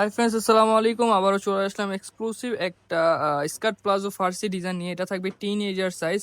Hi friends আসসালামু আলাইকুম। আবারও চলে আসলাম এক্সক্লুসিভ একটা স্কার্ট প্লাজো ফার্সি ডিজাইন নিয়ে। এটা থাকবে টিন এজার সাইজ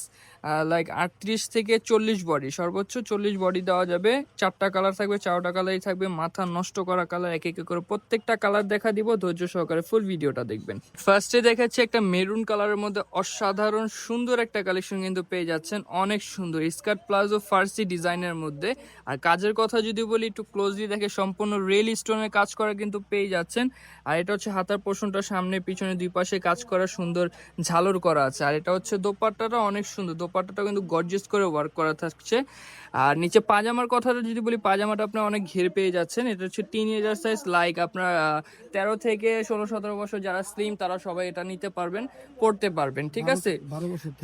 লাইক আটত্রিশ থেকে চল্লিশ বডি সর্বোচ্চ চল্লিশ বডি দেওয়া যাবে। চারটা কালার থাকবে, চারটা কালারই থাকবে। মাথা নষ্ট করা কালার এক এক করে প্রত্যেকটা কালার দেখা দিব। ধৈর্য সহকারে ফুল ভিডিওটা দেখবেন। ফার্স্টে দেখাচ্ছে একটা মেরুন কালারের মধ্যে অসাধারণ সুন্দর একটা কালেকশন কিন্তু পেয়ে যাচ্ছেন। অনেক সুন্দর স্কার্ট প্লাজো ফার্সি ডিজাইনের মধ্যে। আর কাজের কথা যদি বলি, একটু ক্লোজলি দেখে সম্পূর্ণ রেল স্টোনের কাজ করা কিন্তু পেয়ে যাচ্ছেন। আর এটা হচ্ছে হাতার পোষণটা সামনে পিছনে দুই পাশে কাজ করা সুন্দর ঝালর করা আছে। আর এটা হচ্ছে দোপাট্টাটা অনেক সুন্দর। দোপাট্টাটা কিন্তু গর্জিয়াস করে ওয়ার্ক করা থাকছে। আর নিচে পাজামার কথাটা যদি বলি পাজামাটা আপনার অনেক ঘের পেয়ে যাচ্ছেন। এটা হচ্ছে টিন এজার সাইজ লাইক আপনার তেরো থেকে ষোলো সতেরো বছর যারা স্লিম তারা সবাই এটা নিতে পারবেন পড়তে পারবেন ঠিক আছে?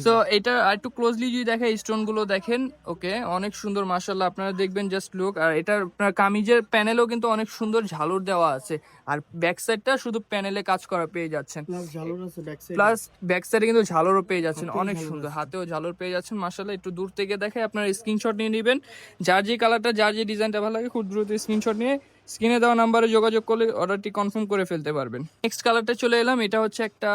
তো এটা একটু ক্লোজলি যদি দেখেন স্টোনগুলো দেখেন ওকে অনেক সুন্দর মার্শাল্লাহ আপনারা দেখবেন জাস্ট লুক আর এটা আপনার কামিজের প্যানেলও কিন্তু অনেক সুন্দর ঝালর দেওয়া আছে। আর ব্যাক সাইডটা শুধু প্যানেলে কাজ করা পেয়ে যাচ্ছেন। প্লাস ব্যাক সাইড কিন্তু ঝালরও পেয়ে যাচ্ছেন অনেক সুন্দর হাতেও ঝালর পেয়ে যাচ্ছেন মার্শাল্লাহ একটু দূর থেকে দেখে আপনার স্ক্রিনশট নিয়ে নেবেন। যার যে কালারটা যার যে ডিজাইনটা ভালো লাগে খুব দ্রুত স্ক্রিনশট নিয়ে স্ক্রিনে দেওয়া নাম্বারে যোগাযোগ করলে অর্ডারটি কনফার্ম করে ফেলতে পারবেন। নেক্সট কালারটা চলে এলাম এটা হচ্ছে একটা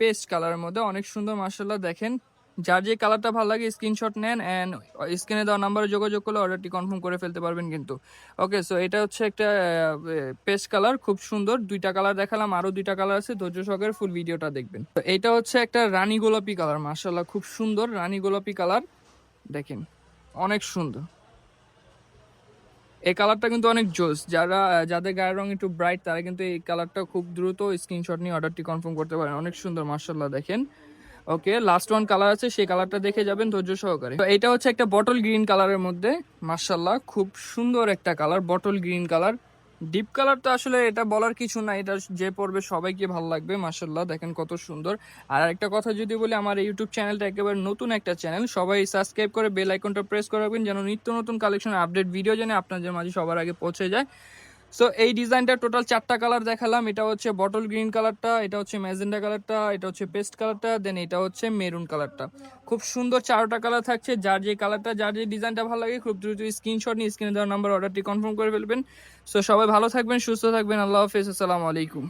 পেস্ট কালারের মধ্যে অনেক সুন্দর মার্শাল্লাহ দেখেন। যার যে কালারটা ভালো লাগে স্ক্রিনশট নেন অ্যান্ড স্ক্রিনে দেওয়া নাম্বারে যোগাযোগ করলে অর্ডারটি কনফার্ম করে ফেলতে পারবেন কিন্তু। ওকে সো এটা হচ্ছে একটা পেস্ট কালার খুব সুন্দর। দুইটা কালার দেখালাম আরও দুইটা কালার আছে, ধৈর্য সহকারে ফুল ভিডিওটা দেখবেন। তো এটা হচ্ছে একটা রানী গোলাপি কালার মার্শাল্লাহ খুব সুন্দর রানী গোলাপি কালার দেখেন, অনেক সুন্দর। এই কালারটা কিন্তু অনেক জোস। যারা, যাদের গায়ের রং একটু ব্রাইট তারা কিন্তু এই কালারটা খুব দ্রুত স্ক্রিনশট নিয়ে অর্ডারটি কনফার্ম করতে পারেন। অনেক সুন্দর মার্শাল্লাহ দেখেন। ওকে লাস্ট ওয়ান কালার আছে, সেই কালারটা দেখে যাবেন ধৈর্য সহকারে। তো এটা হচ্ছে একটা বটল গ্রিন কালারের মধ্যে মার্শাল্লাহ খুব সুন্দর একটা colour bottle green colour deep colour তো আসলে এটা বলার কিছু না এটা যে পড়বে সবাইকে ভালো লাগবে মার্শাল্লাহ দেখেন কত সুন্দর। আর একটা কথা যদি বলি, আমার ইউটিউব চ্যানেলটা একেবারে নতুন একটা চ্যানেল সবাই সাবস্ক্রাইব করে বেল আইকনটা প্রেস করে রাখবেন, যেন নিত্য নতুন কালেকশন আপডেট ভিডিও যেন আপনাদের মাঝে সবার আগে পৌঁছে যায়। সো এই ডিজাইনটা টোটাল চারটা কালার দেখালাম। এটা হচ্ছে বটল গ্রিন কালারটা এটা হচ্ছে ম্যাজেন্ডা কালারটা এটা হচ্ছে পেস্ট কালারটা দেন এটা হচ্ছে মেরুন কালারটা খুব সুন্দর চারটা কালার থাকছে। যার যে কালারটা যার যে ডিজাইনটা ভালো লাগে, খুব দ্রুত স্ক্রিনশট নিয়ে স্ক্রিনে দেওয়ার নাম্বার অর্ডারটি কনফার্ম করে ফেলবেন। সো সবাই ভালো থাকবেন, সুস্থ থাকবেন। আল্লাহ হাফিজ। আসসালামু আলাইকুম।